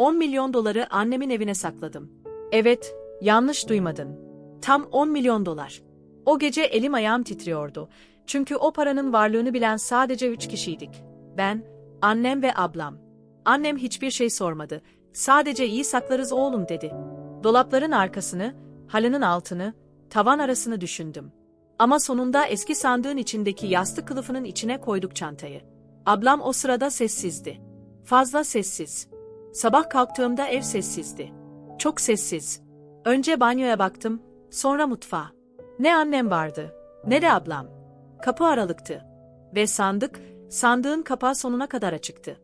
10 milyon doları annemin evine sakladım. Evet, yanlış duymadın. Tam 10 milyon dolar. O gece elim ayağım titriyordu. Çünkü o paranın varlığını bilen sadece üç kişiydik. Ben, annem ve ablam. Annem hiçbir şey sormadı. Sadece iyi saklarız oğlum dedi. Dolapların arkasını, halının altını, tavan arasını düşündüm. Ama sonunda eski sandığın içindeki yastık kılıfının içine koyduk çantayı. Ablam o sırada sessizdi. Fazla sessiz. Sabah kalktığımda ev sessizdi. Çok sessiz. Önce banyoya baktım, sonra mutfağa. Ne annem vardı, ne de ablam. Kapı aralıktı. Ve sandık, sandığın kapağı sonuna kadar açıktı.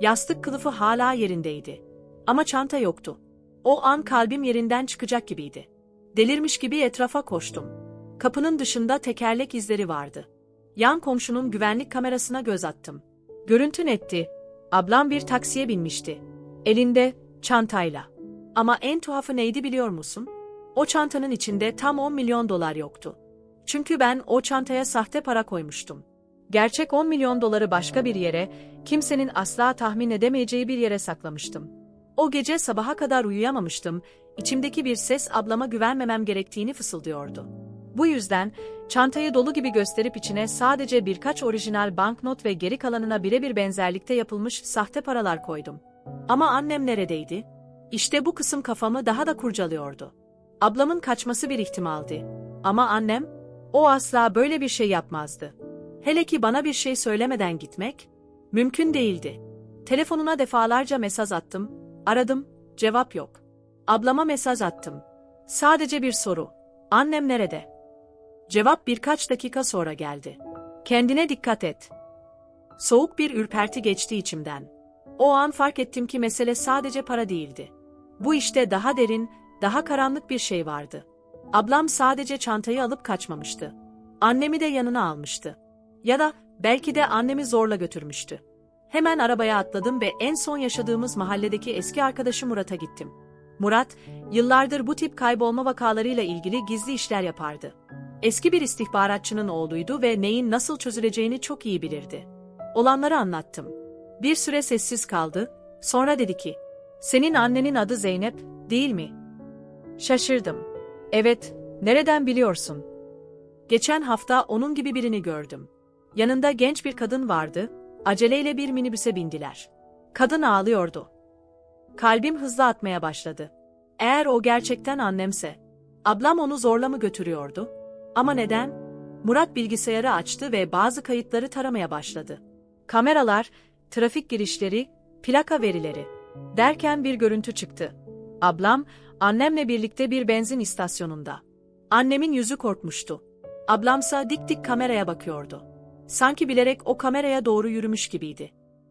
Yastık kılıfı hala yerindeydi. Ama çanta yoktu. O an kalbim yerinden çıkacak gibiydi. Delirmiş gibi etrafa koştum. Kapının dışında tekerlek izleri vardı. Yan komşunun güvenlik kamerasına göz attım. Görüntü netti. Ablam bir taksiye binmişti. Elinde, çantayla. Ama en tuhafı neydi biliyor musun? O çantanın içinde tam 10 milyon dolar yoktu. Çünkü ben o çantaya sahte para koymuştum. Gerçek 10 milyon doları başka bir yere, kimsenin asla tahmin edemeyeceği bir yere saklamıştım. O gece sabaha kadar uyuyamamıştım, içimdeki bir ses ablama güvenmemem gerektiğini fısıldıyordu. Bu yüzden, çantayı dolu gibi gösterip içine sadece birkaç orijinal banknot ve geri kalanına birebir benzerlikte yapılmış sahte paralar koydum. Ama annem neredeydi? İşte bu kısım kafamı daha da kurcalıyordu. Ablamın kaçması bir ihtimaldi. Ama annem, o asla böyle bir şey yapmazdı. Hele ki bana bir şey söylemeden gitmek, mümkün değildi. Telefonuna defalarca mesaj attım, aradım, cevap yok. Ablama mesaj attım. Sadece bir soru. Annem nerede? Cevap birkaç dakika sonra geldi. Kendine dikkat et. Soğuk bir ürperti geçti içimden. O an fark ettim ki mesele sadece para değildi. Bu işte daha derin, daha karanlık bir şey vardı. Ablam sadece çantayı alıp kaçmamıştı. Annemi de yanına almıştı. Ya da belki de annemi zorla götürmüştü. Hemen arabaya atladım ve en son yaşadığımız mahalledeki eski arkadaşı Murat'a gittim. Murat, yıllardır bu tip kaybolma vakalarıyla ilgili gizli işler yapardı. Eski bir istihbaratçının oğluydu ve neyin nasıl çözüleceğini çok iyi bilirdi. Olanları anlattım. Bir süre sessiz kaldı, sonra dedi ki, senin annenin adı Zeynep, değil mi? Şaşırdım. Evet, nereden biliyorsun? Geçen hafta onun gibi birini gördüm. Yanında genç bir kadın vardı, aceleyle bir minibüse bindiler. Kadın ağlıyordu. Kalbim hızlı atmaya başladı. Eğer o gerçekten annemse, ablam onu zorla mı götürüyordu? Ama neden? Murat bilgisayarı açtı ve bazı kayıtları taramaya başladı. Kameralar, trafik girişleri, plaka verileri. Derken bir görüntü çıktı. Ablam, annemle birlikte bir benzin istasyonunda. Annemin yüzü korkmuştu. Ablamsa dik dik kameraya bakıyordu. Sanki bilerek o kameraya doğru yürümüş gibiydi.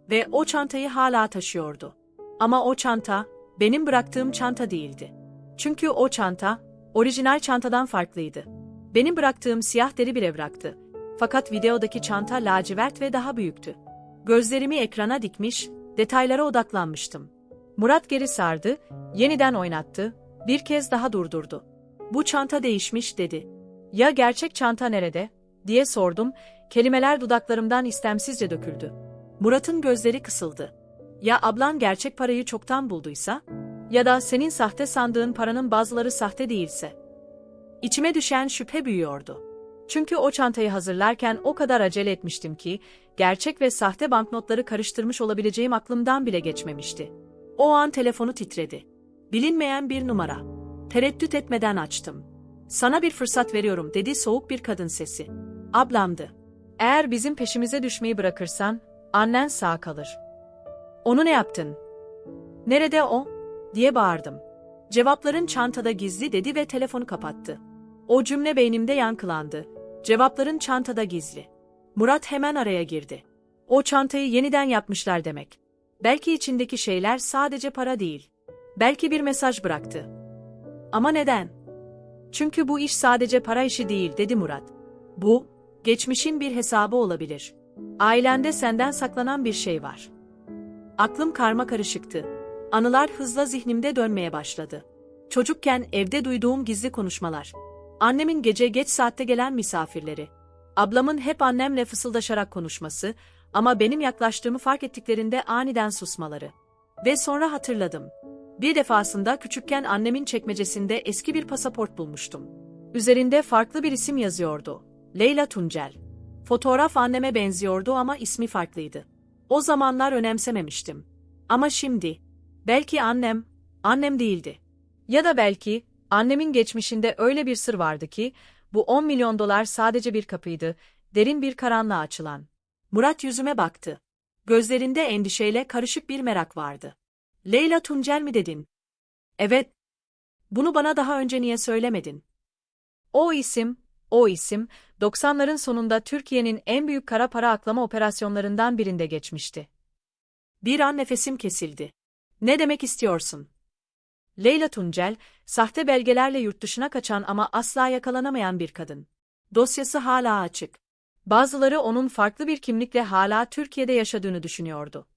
Ve o çantayı hala taşıyordu. Ama o çanta, benim bıraktığım çanta değildi. Çünkü o çanta, orijinal çantadan farklıydı. Benim bıraktığım siyah deri bir evraktı. Fakat videodaki çanta lacivert ve daha büyüktü. Gözlerimi ekrana dikmiş, detaylara odaklanmıştım. Murat geri sardı, yeniden oynattı, bir kez daha durdurdu. Bu çanta değişmiş dedi. Ya gerçek çanta nerede? diye sordum, kelimeler dudaklarımdan istemsizce döküldü. Murat'ın gözleri kısıldı. Ya ablan gerçek parayı çoktan bulduysa? Ya da senin sahte sandığın paranın bazıları sahte değilse? İçime düşen şüphe büyüyordu. Çünkü o çantayı hazırlarken o kadar acele etmiştim ki, gerçek ve sahte banknotları karıştırmış olabileceğim aklımdan bile geçmemişti. O an telefonu titredi. Bilinmeyen bir numara. Tereddüt etmeden açtım. Sana bir fırsat veriyorum dedi soğuk bir kadın sesi. Ablamdı. Eğer bizim peşimize düşmeyi bırakırsan, annen sağ kalır. Onu ne yaptın? Nerede o? diye bağırdım. Cevapların çantada gizli dedi ve telefonu kapattı. O cümle beynimde yankılandı. Cevapların çantada gizli. Murat hemen araya girdi. O çantayı yeniden yapmışlar demek. Belki içindeki şeyler sadece para değil. Belki bir mesaj bıraktı. Ama neden? Çünkü bu iş sadece para işi değil, dedi Murat. Bu, geçmişin bir hesabı olabilir. Ailende senden saklanan bir şey var. Aklım karma karışıktı. Anılar hızla zihnimde dönmeye başladı. Çocukken evde duyduğum gizli konuşmalar. Annemin gece geç saatte gelen misafirleri. Ablamın hep annemle fısıldaşarak konuşması ama benim yaklaştığımı fark ettiklerinde aniden susmaları. Ve sonra hatırladım. Bir defasında küçükken annemin çekmecesinde eski bir pasaport bulmuştum. Üzerinde farklı bir isim yazıyordu. Leyla Tuncel. Fotoğraf anneme benziyordu ama ismi farklıydı. O zamanlar önemsememiştim. Ama şimdi, belki annem, annem değildi. Ya da belki, annemin geçmişinde öyle bir sır vardı ki, bu 10 milyon dolar sadece bir kapıydı, derin bir karanlığa açılan. Murat yüzüme baktı. Gözlerinde endişeyle karışık bir merak vardı. Leyla Tuncel mi dedin? Evet. Bunu bana daha önce niye söylemedin? O isim, o isim, 90'ların sonunda Türkiye'nin en büyük kara para aklama operasyonlarından birinde geçmişti. Bir an nefesim kesildi. Ne demek istiyorsun? Leyla Tuncel, sahte belgelerle yurt dışına kaçan ama asla yakalanamayan bir kadın. Dosyası hala açık. Bazıları onun farklı bir kimlikle hala Türkiye'de yaşadığını düşünüyordu.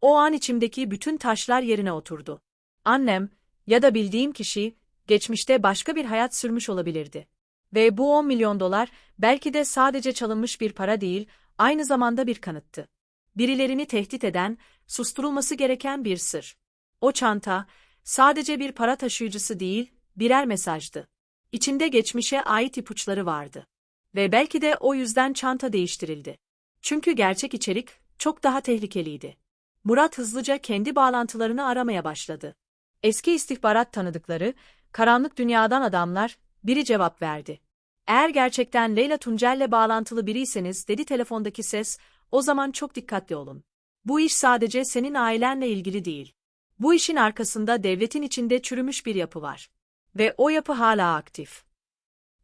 O an içimdeki bütün taşlar yerine oturdu. Annem ya da bildiğim kişi geçmişte başka bir hayat sürmüş olabilirdi. Ve bu 10 milyon dolar belki de sadece çalınmış bir para değil, aynı zamanda bir kanıttı. Birilerini tehdit eden, susturulması gereken bir sır. O çanta sadece bir para taşıyıcısı değil, birer mesajdı. İçinde geçmişe ait ipuçları vardı. Ve belki de o yüzden çanta değiştirildi. Çünkü gerçek içerik çok daha tehlikeliydi. Murat hızlıca kendi bağlantılarını aramaya başladı. Eski istihbarat tanıdıkları, karanlık dünyadan adamlar, biri cevap verdi. Eğer gerçekten Leyla Tuncel'le bağlantılı biriyseniz, dedi telefondaki ses, o zaman çok dikkatli olun. Bu iş sadece senin ailenle ilgili değil. Bu işin arkasında devletin içinde çürümüş bir yapı var. Ve o yapı hala aktif.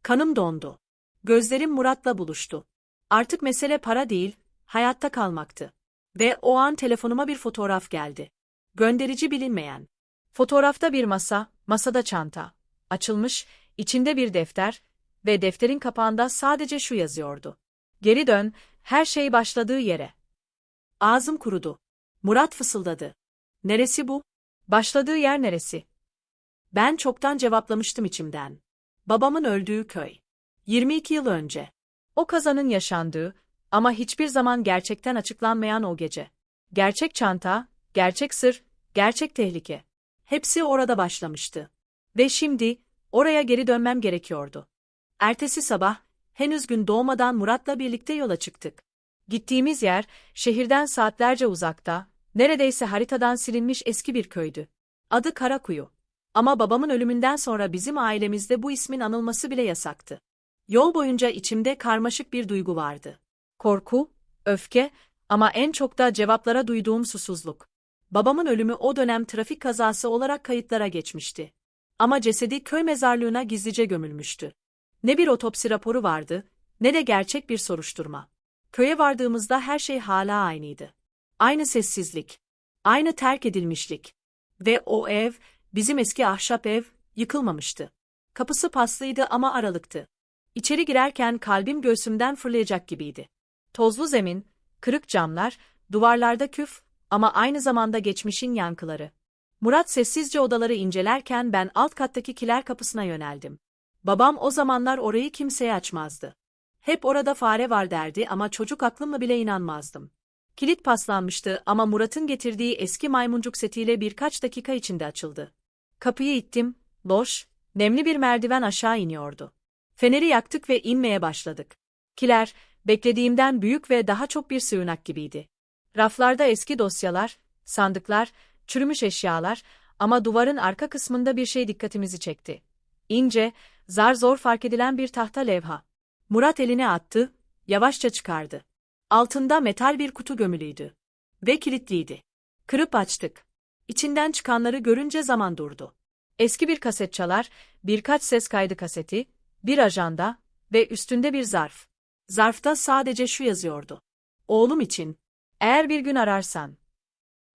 Kanım dondu. Gözlerim Murat'la buluştu. Artık mesele para değil, hayatta kalmaktı. Ve o an telefonuma bir fotoğraf geldi. Gönderici bilinmeyen. Fotoğrafta bir masa, masada çanta. Açılmış, içinde bir defter ve defterin kapağında sadece şu yazıyordu. Geri dön, her şey başladığı yere. Ağzım kurudu. Murat fısıldadı. Neresi bu? Başladığı yer neresi? Ben çoktan cevaplamıştım içimden. Babamın öldüğü köy. 22 yıl önce. O kazanın yaşandığı ama hiçbir zaman gerçekten açıklanmayan o gece. Gerçek çanta, gerçek sır, gerçek tehlike. Hepsi orada başlamıştı. Ve şimdi, oraya geri dönmem gerekiyordu. Ertesi sabah, henüz gün doğmadan Murat'la birlikte yola çıktık. Gittiğimiz yer, şehirden saatlerce uzakta, neredeyse haritadan silinmiş eski bir köydü. Adı Karakuyu. Ama babamın ölümünden sonra bizim ailemizde bu ismin anılması bile yasaktı. Yol boyunca içimde karmaşık bir duygu vardı. Korku, öfke ama en çok da cevaplara duyduğum susuzluk. Babamın ölümü o dönem trafik kazası olarak kayıtlara geçmişti. Ama cesedi köy mezarlığına gizlice gömülmüştü. Ne bir otopsi raporu vardı, ne de gerçek bir soruşturma. Köye vardığımızda her şey hala aynıydı. Aynı sessizlik, aynı terk edilmişlik. Ve o ev, bizim eski ahşap ev, yıkılmamıştı. Kapısı paslıydı ama aralıktı. İçeri girerken kalbim göğsümden fırlayacak gibiydi. Tozlu zemin, kırık camlar, duvarlarda küf ama aynı zamanda geçmişin yankıları. Murat sessizce odaları incelerken ben alt kattaki kiler kapısına yöneldim. Babam o zamanlar orayı kimseye açmazdı. Hep orada fare var derdi ama çocuk aklımla bile inanmazdım. Kilit paslanmıştı ama Murat'ın getirdiği eski maymuncuk setiyle birkaç dakika içinde açıldı. Kapıyı ittim, boş, nemli bir merdiven aşağı iniyordu. Feneri yaktık ve inmeye başladık. Kiler, beklediğimden büyük ve daha çok bir sığınak gibiydi. Raflarda eski dosyalar, sandıklar, çürümüş eşyalar ama duvarın arka kısmında bir şey dikkatimizi çekti. İnce, zar zor fark edilen bir tahta levha. Murat eline attı, yavaşça çıkardı. Altında metal bir kutu gömülüydü. Ve kilitliydi. Kırıp açtık. İçinden çıkanları görünce zaman durdu. Eski bir kaset çalar, birkaç ses kaydı kaseti, bir ajanda ve üstünde bir zarf. Zarfta sadece şu yazıyordu. Oğlum için. Eğer bir gün ararsan.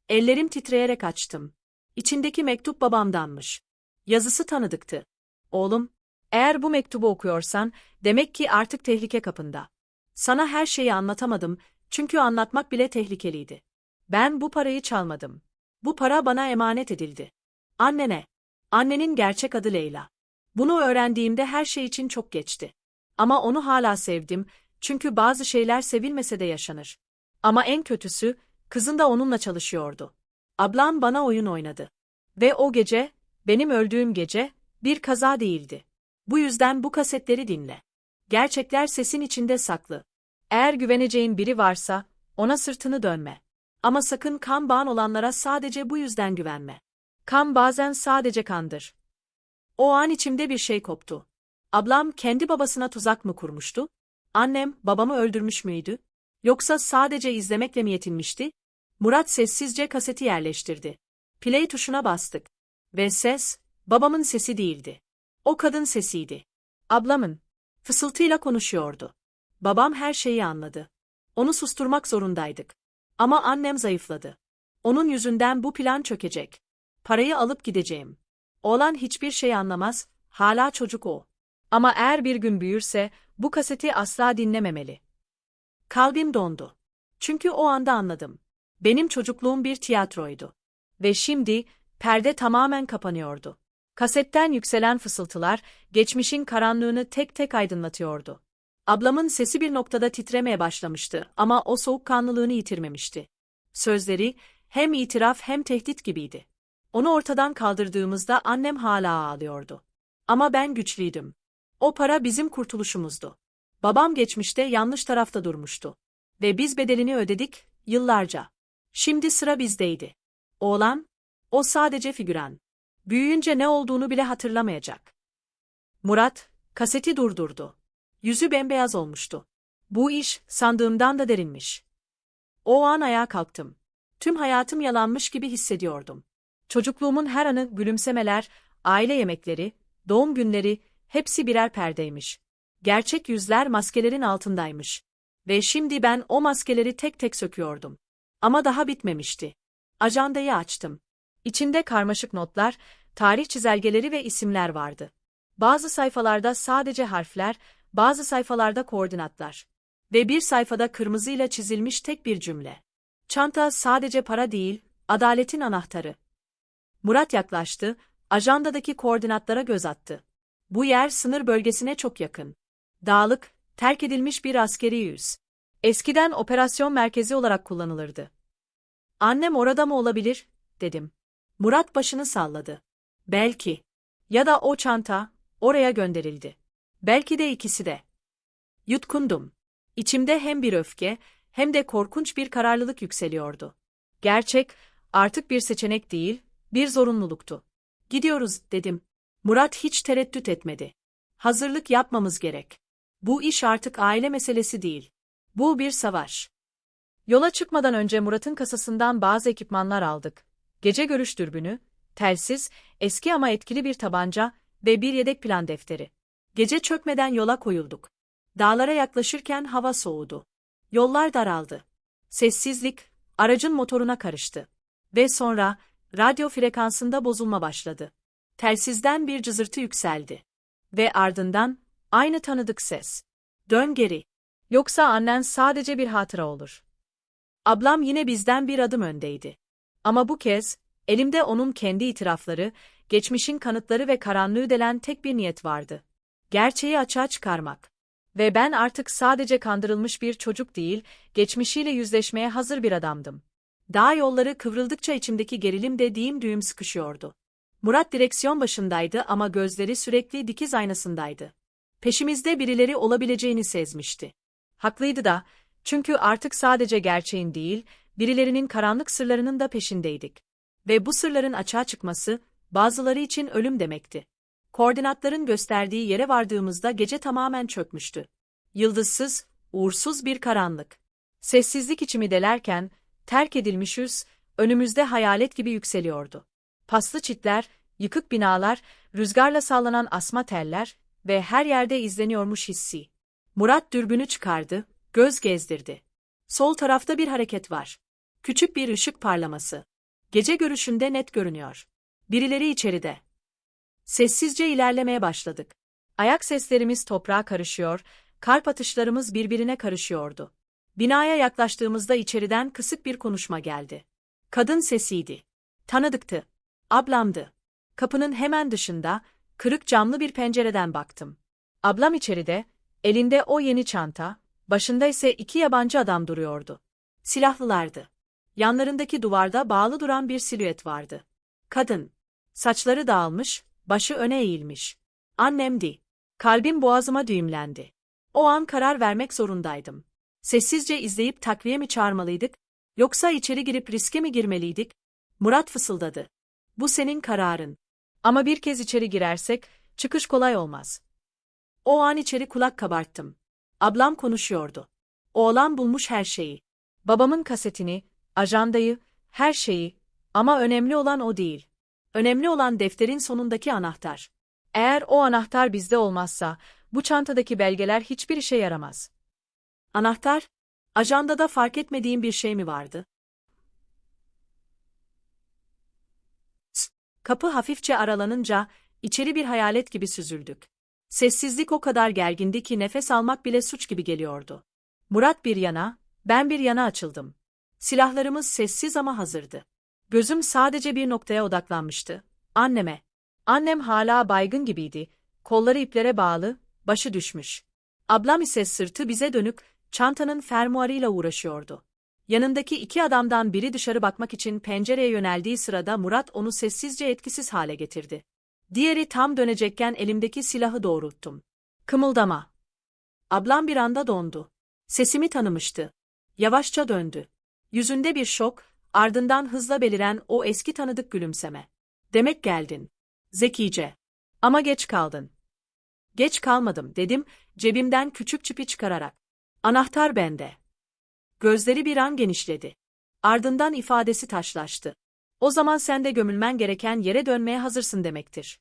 Ellerim titreyerek açtım. İçindeki mektup babamdanmış. Yazısı tanıdıktı. Oğlum, eğer bu mektubu okuyorsan, demek ki artık tehlike kapında. Sana her şeyi anlatamadım, çünkü anlatmak bile tehlikeliydi. Ben bu parayı çalmadım. Bu para bana emanet edildi. Annene. Annenin gerçek adı Leyla. Bunu öğrendiğimde her şey için çok geçti. Ama onu hala sevdim, çünkü bazı şeyler sevilmese de yaşanır. Ama en kötüsü, kızın da onunla çalışıyordu. Ablam bana oyun oynadı. Ve o gece, benim öldüğüm gece, bir kaza değildi. Bu yüzden bu kasetleri dinle. Gerçekler sesin içinde saklı. Eğer güveneceğin biri varsa, ona sırtını dönme. Ama sakın kan bağın olanlara sadece bu yüzden güvenme. Kan bazen sadece kandır. O an içimde bir şey koptu. Ablam kendi babasına tuzak mı kurmuştu? Annem babamı öldürmüş müydü? Yoksa sadece izlemekle mi yetinmişti? Murat sessizce kaseti yerleştirdi. Play tuşuna bastık. Ve ses, babamın sesi değildi. O kadın sesiydi. Ablamın. Fısıltıyla konuşuyordu. Babam her şeyi anladı. Onu susturmak zorundaydık. Ama annem zayıfladı. Onun yüzünden bu plan çökecek. Parayı alıp gideceğim. Oğlan hiçbir şey anlamaz, hala çocuk o. Ama eğer bir gün büyürse, bu kaseti asla dinlememeli. Kalbim dondu. Çünkü o anda anladım. Benim çocukluğum bir tiyatroydu. Ve şimdi, perde tamamen kapanıyordu. Kasetten yükselen fısıltılar, geçmişin karanlığını tek tek aydınlatıyordu. Ablamın sesi bir noktada titremeye başlamıştı ama o soğukkanlılığını yitirmemişti. Sözleri, hem itiraf hem tehdit gibiydi. Onu ortadan kaldırdığımızda annem hala ağlıyordu. Ama ben güçlüydüm. O para bizim kurtuluşumuzdu. Babam geçmişte yanlış tarafta durmuştu. Ve biz bedelini ödedik, yıllarca. Şimdi sıra bizdeydi. Oğlan, o sadece figüran. Büyüyünce ne olduğunu bile hatırlamayacak. Murat, kaseti durdurdu. Yüzü bembeyaz olmuştu. Bu iş, sandığımdan da derinmiş. O an ayağa kalktım. Tüm hayatım yalanmış gibi hissediyordum. Çocukluğumun her anı gülümsemeler, aile yemekleri, doğum günleri, hepsi birer perdeymiş. Gerçek yüzler maskelerin altındaymış. Ve şimdi ben o maskeleri tek tek söküyordum. Ama daha bitmemişti. Ajandayı açtım. İçinde karmaşık notlar, tarih çizelgeleri ve isimler vardı. Bazı sayfalarda sadece harfler, bazı sayfalarda koordinatlar. Ve bir sayfada kırmızıyla çizilmiş tek bir cümle. Çanta sadece para değil, adaletin anahtarı. Murat yaklaştı, ajandadaki koordinatlara göz attı. Bu yer sınır bölgesine çok yakın. Dağlık, terk edilmiş bir askeri yüz. Eskiden operasyon merkezi olarak kullanılırdı. Annem orada mı olabilir, dedim. Murat başını salladı. Belki. Ya da o çanta, oraya gönderildi. Belki de ikisi de. Yutkundum. İçimde hem bir öfke, hem de korkunç bir kararlılık yükseliyordu. Gerçek, artık bir seçenek değil, bir zorunluluktu. Gidiyoruz, dedim. Murat hiç tereddüt etmedi. Hazırlık yapmamız gerek. Bu iş artık aile meselesi değil. Bu bir savaş. Yola çıkmadan önce Murat'ın kasasından bazı ekipmanlar aldık. Gece görüş dürbünü, telsiz, eski ama etkili bir tabanca ve bir yedek plan defteri. Gece çökmeden yola koyulduk. Dağlara yaklaşırken hava soğudu. Yollar daraldı. Sessizlik, aracın motoruna karıştı. Ve sonra, radyo frekansında bozulma başladı. Telsizden bir cızırtı yükseldi. Ve ardından, aynı tanıdık ses. Dön geri. Yoksa annen sadece bir hatıra olur. Ablam yine bizden bir adım öndeydi. Ama bu kez, elimde onun kendi itirafları, geçmişin kanıtları ve karanlığı delen tek bir niyet vardı. Gerçeği açığa çıkarmak. Ve ben artık sadece kandırılmış bir çocuk değil, geçmişiyle yüzleşmeye hazır bir adamdım. Dağ yolları kıvrıldıkça içimdeki gerilim de düğüm düğüm sıkışıyordu. Murat direksiyon başındaydı ama gözleri sürekli dikiz aynasındaydı. Peşimizde birileri olabileceğini sezmişti. Haklıydı da, çünkü artık sadece gerçeğin değil, birilerinin karanlık sırlarının da peşindeydik. Ve bu sırların açığa çıkması, bazıları için ölüm demekti. Koordinatların gösterdiği yere vardığımızda gece tamamen çökmüştü. Yıldızsız, uğursuz bir karanlık. Sessizlik içimi delerken, terk edilmiş üs, önümüzde hayalet gibi yükseliyordu. Paslı çitler, yıkık binalar, rüzgarla sallanan asma teller ve her yerde izleniyormuş hissi. Murat dürbünü çıkardı, göz gezdirdi. Sol tarafta bir hareket var. Küçük bir ışık parlaması. Gece görüşünde net görünüyor. Birileri içeride. Sessizce ilerlemeye başladık. Ayak seslerimiz toprağa karışıyor, kalp atışlarımız birbirine karışıyordu. Binaya yaklaştığımızda içeriden kısık bir konuşma geldi. Kadın sesiydi. Tanıdıktı. Ablamdı. Kapının hemen dışında, kırık camlı bir pencereden baktım. Ablam içeride, elinde o yeni çanta, başında ise iki yabancı adam duruyordu. Silahlılardı. Yanlarındaki duvarda bağlı duran bir silüet vardı. Kadın. Saçları dağılmış, başı öne eğilmiş. Annemdi. Kalbim boğazıma düğümlendi. O an karar vermek zorundaydım. Sessizce izleyip takviye mi çağırmalıydık, yoksa içeri girip riske mi girmeliydik? Murat fısıldadı. Bu senin kararın. Ama bir kez içeri girersek, çıkış kolay olmaz. O an içeri kulak kabarttım. Ablam konuşuyordu. Oğlan bulmuş her şeyi. Babamın kasetini, ajandayı, her şeyi. Ama önemli olan o değil. Önemli olan defterin sonundaki anahtar. Eğer o anahtar bizde olmazsa, bu çantadaki belgeler hiçbir işe yaramaz. Anahtar, ajandada fark etmediğim bir şey mi vardı? Kapı hafifçe aralanınca, içeri bir hayalet gibi süzüldük. Sessizlik o kadar gergindi ki nefes almak bile suç gibi geliyordu. Murat bir yana, ben bir yana açıldım. Silahlarımız sessiz ama hazırdı. Gözüm sadece bir noktaya odaklanmıştı. Anneme. Annem hala baygın gibiydi. Kolları iplere bağlı, başı düşmüş. Ablam ise sırtı bize dönük, çantanın fermuarıyla uğraşıyordu. Yanındaki iki adamdan biri dışarı bakmak için pencereye yöneldiği sırada Murat onu sessizce etkisiz hale getirdi. Diğeri tam dönecekken elimdeki silahı doğrulttum. Kımıldama. Ablam bir anda dondu. Sesimi tanımıştı. Yavaşça döndü. Yüzünde bir şok, ardından hızla beliren o eski tanıdık gülümseme. Demek geldin. Zekice. Ama geç kaldın. Geç kalmadım dedim, cebimden küçük çipi çıkararak. Anahtar bende. Gözleri bir an genişledi. Ardından ifadesi taşlaştı. O zaman sen de gömülmen gereken yere dönmeye hazırsın demektir.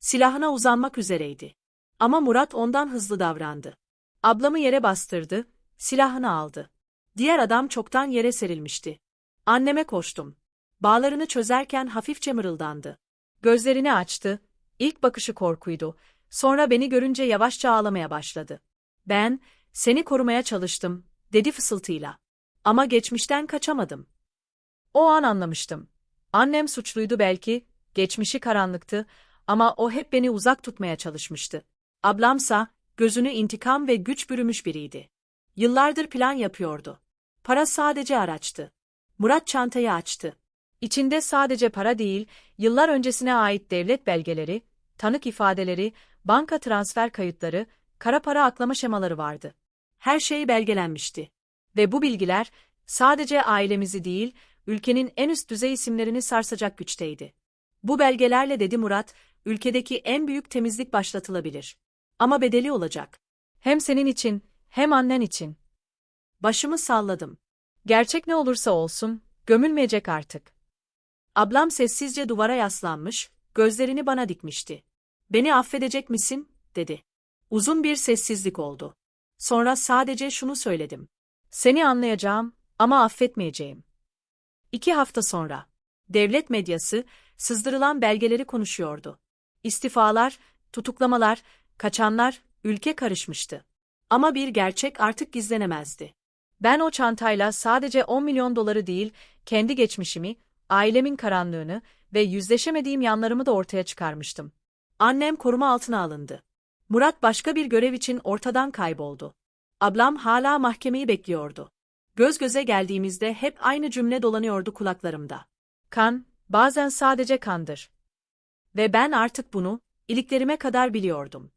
Silahına uzanmak üzereydi. Ama Murat ondan hızlı davrandı. Ablamı yere bastırdı, silahını aldı. Diğer adam çoktan yere serilmişti. Anneme koştum. Bağlarını çözerken hafifçe mırıldandı. Gözlerini açtı, ilk bakışı korkuydu, sonra beni görünce yavaşça ağlamaya başladı. Ben, seni korumaya çalıştım, dedi fısıltıyla. Ama geçmişten kaçamadım. O an anlamıştım. Annem suçluydu belki, geçmişi karanlıktı ama o hep beni uzak tutmaya çalışmıştı. Ablamsa, gözünü intikam ve güç bürümüş biriydi. Yıllardır plan yapıyordu. Para sadece araçtı. Murat çantayı açtı. İçinde sadece para değil, yıllar öncesine ait devlet belgeleri, tanık ifadeleri, banka transfer kayıtları, kara para aklama şemaları vardı. Her şey belgelenmişti. Ve bu bilgiler, sadece ailemizi değil, ülkenin en üst düzey isimlerini sarsacak güçteydi. Bu belgelerle dedi Murat, ülkedeki en büyük temizlik başlatılabilir. Ama bedeli olacak. Hem senin için, hem annen için. Başımı salladım. Gerçek ne olursa olsun, gömülmeyecek artık. Ablam sessizce duvara yaslanmış, gözlerini bana dikmişti. Beni affedecek misin, dedi. Uzun bir sessizlik oldu. Sonra sadece şunu söyledim. Seni anlayacağım ama affetmeyeceğim. İki hafta sonra, devlet medyası, sızdırılan belgeleri konuşuyordu. İstifalar, tutuklamalar, kaçanlar, ülke karışmıştı. Ama bir gerçek artık gizlenemezdi. Ben o çantayla sadece 10 milyon doları değil, kendi geçmişimi, ailemin karanlığını ve yüzleşemediğim yanlarımı da ortaya çıkarmıştım. Annem koruma altına alındı. Murat başka bir görev için ortadan kayboldu. Ablam hala mahkemeyi bekliyordu. Göz göze geldiğimizde hep aynı cümle dolanıyordu kulaklarımda. Kan, bazen sadece kandır. Ve ben artık bunu, iliklerime kadar biliyordum.